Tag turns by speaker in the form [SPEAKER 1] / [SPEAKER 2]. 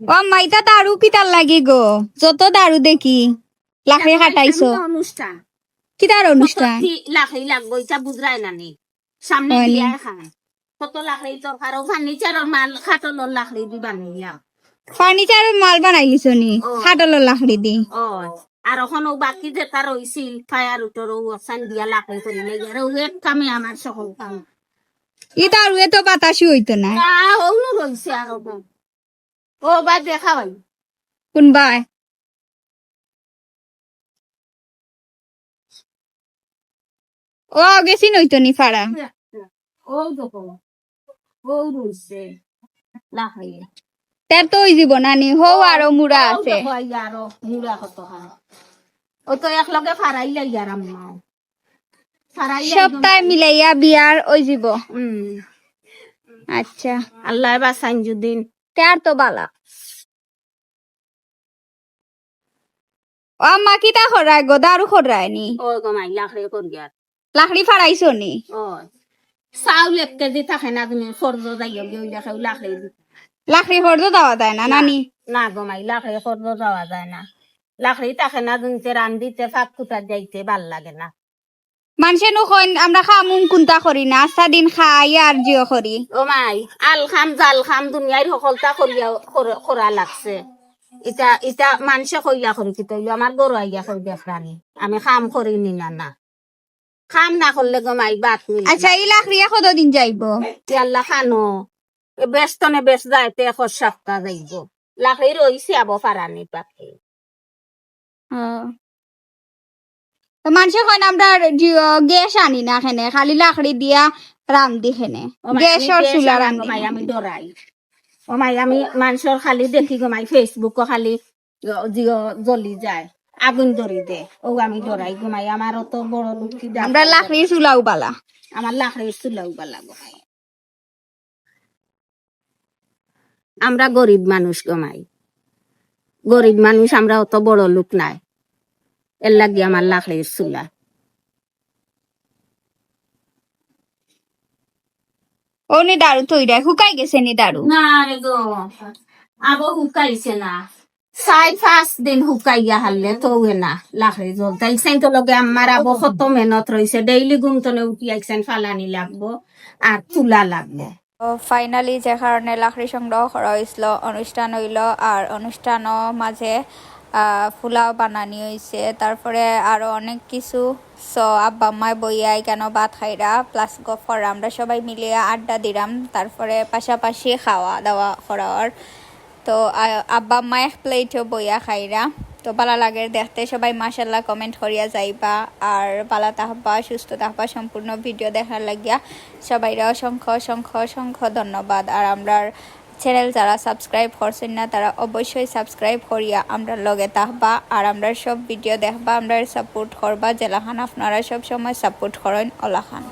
[SPEAKER 1] ও মাইতা দারু পিতার লাগি গো? যত দারু দেখি লাখে কাটাইছো
[SPEAKER 2] অনুষ্ঠান।
[SPEAKER 1] কি তার অনুষ্ঠান?
[SPEAKER 2] লাখি লাগবো এটা বুঝরাই নানি সামনে। বিয়া কত লাখি তরকার ফার্নিচারের মাল খাটলের লাখি দি বানাইলাম
[SPEAKER 1] ফার্নিচারের মাল বানাইলিছ নি?
[SPEAKER 2] ও।
[SPEAKER 1] খাটলের লাকড়ি দি।
[SPEAKER 2] ও আর ওখানে বাকি যেটা রইছিল ফায়ার উঠর ওসান দিয়া লাখি করে লেগে। আর এক কামে আমার সকল কাম।
[SPEAKER 1] ই দারু এত বাতাসি হইতো না
[SPEAKER 2] ওগুলো রইছে আর ও বা দেখা ভাই
[SPEAKER 1] কোনবাই ও গেছি নইতো নি ফাড়া।
[SPEAKER 2] ও দেখো। ও রইছে। লাখি
[SPEAKER 1] তার তো ওই জীব নানি হো আরও মুড়া আছে।
[SPEAKER 2] আরও মুড়া কত হয়। ও তো একলগে ফারাই লাই আর আম্মা।
[SPEAKER 1] সপ্তাহে মিলাইয়া বিয়ার ওই জীব। আচ্ছা।
[SPEAKER 2] আল্লাহ বাসাইন যদিন
[SPEAKER 1] গো?
[SPEAKER 2] করিয়ার
[SPEAKER 1] লাকড়ি ফাড়াইছো নি?
[SPEAKER 2] ও চাউল এক কেজি থাকে না তুমি ফর্দ যাইও গিয়ে দেখে লাখড়ে
[SPEAKER 1] লাকড়ি দেওয়া যায় না নানি?
[SPEAKER 2] না গমাই লাখড়ে ফর্দ যাওয়া যায় না। লাখড়ি থাকে না তুমি রান্দিতে ফাঁক কুটার যাইতে ভালো লাগে না।
[SPEAKER 1] মানুষে নখন আমরা খামুন কুন্তা করি না আস্তা দিন খাই আর জিও করি।
[SPEAKER 2] ও মাই আল খাম জাল খাম দুনিয়ার সকলটা করিয়া করা লাগছে। ইটা ইটা মানুষে কইয়া করি কি তৈল আমার গরু আইয়া করি দেখরানি আমি খাম করি নি না না। খাম না করলে গমাই বাত মিলে
[SPEAKER 1] আচ্ছা এই লাকড়ি কতদিন যাইব?
[SPEAKER 2] ইয়াল্লা খানো। বেস্তনে বেশ যাইতে এক সপ্তাহ যাইব। লাকড়ি রইছে আবো পারানি পাখি
[SPEAKER 1] মানুষে কয় না আমরা গ্যাস আনি না খেনে খালি লাকড়ি দিয়া রান্ধি খেনে গ্যাসর চুলা রান্ধি
[SPEAKER 2] আমি ডরাই। গমাই আমি মানুষের খালি দেখি গমাই ফেসবুকও খালি জ্বলি যায়। আগুন ধরি দে ও আমি ডরাই গমাই আমার অত বড় লোক
[SPEAKER 1] আমরা লাকড়ি চুলাও বালা।
[SPEAKER 2] আমার লাকড়ির চুলাও বালা গমাই আমরা গরিব মানুষ গমাই গরিব মানুষ আমরা অত বড় লোক নাই। এর লাগি আমার লাকড়ির চুলা
[SPEAKER 1] ও নি দারু তৈরি শুকাই গেছে নি দারু
[SPEAKER 2] না রে গো আবো হুকাইছে না চাই পাঁচ দিন হুকাইয়া হারলে তো না লাখড়ি জল তাই সেন তো লগে আমার আবো কত মেহনত রয়েছে ডেইলি গুমতনে উঠি আইছেন ফালানি লাগবো আর তুলা লাগবো
[SPEAKER 1] ফাইনালি যে কারণে লাকড়ি সংগ্রহ করা হয়েছিল অনুষ্ঠান হইল আর অনুষ্ঠানও মাঝে পোলাও বানানি হয়েছে তারপরে আরও অনেক কিছু। সো আব্বা আম্মায় বইয়াই কেন ভাত খাইরা প্লাস গফর, আমরা সবাই মিলিয়ে আড্ডা দিলাম তারপরে পাশাপাশি খাওয়া দাওয়া করার তো আব্বা আম্মা এক প্লেটও বইয়া খাইরা। তো, ভালো লাগে দেখতে। সবাই মাসাল্লাহ কমেন্ট করিয়া যাইবা। আর ভালো তাহবা সুস্থ তাহবা সম্পূর্ণ ভিডিও দেখার লাগিয়া। সবাইরা অসংখ্য অসংখ্য অসংখ্য ধন্যবাদ। আর আমরা চ্যানেল যারা সাবস্ক্রাইব করছেন না, তারা অবশ্যই সাবস্ক্রাইব করিয়া আমরা লগে তাহবা আর আমরা সব ভিডিও দেখবা আমরা সাপোর্ট করবা। জেলাখান আপনারা সব সময় সাপোর্ট করেন ওলাখান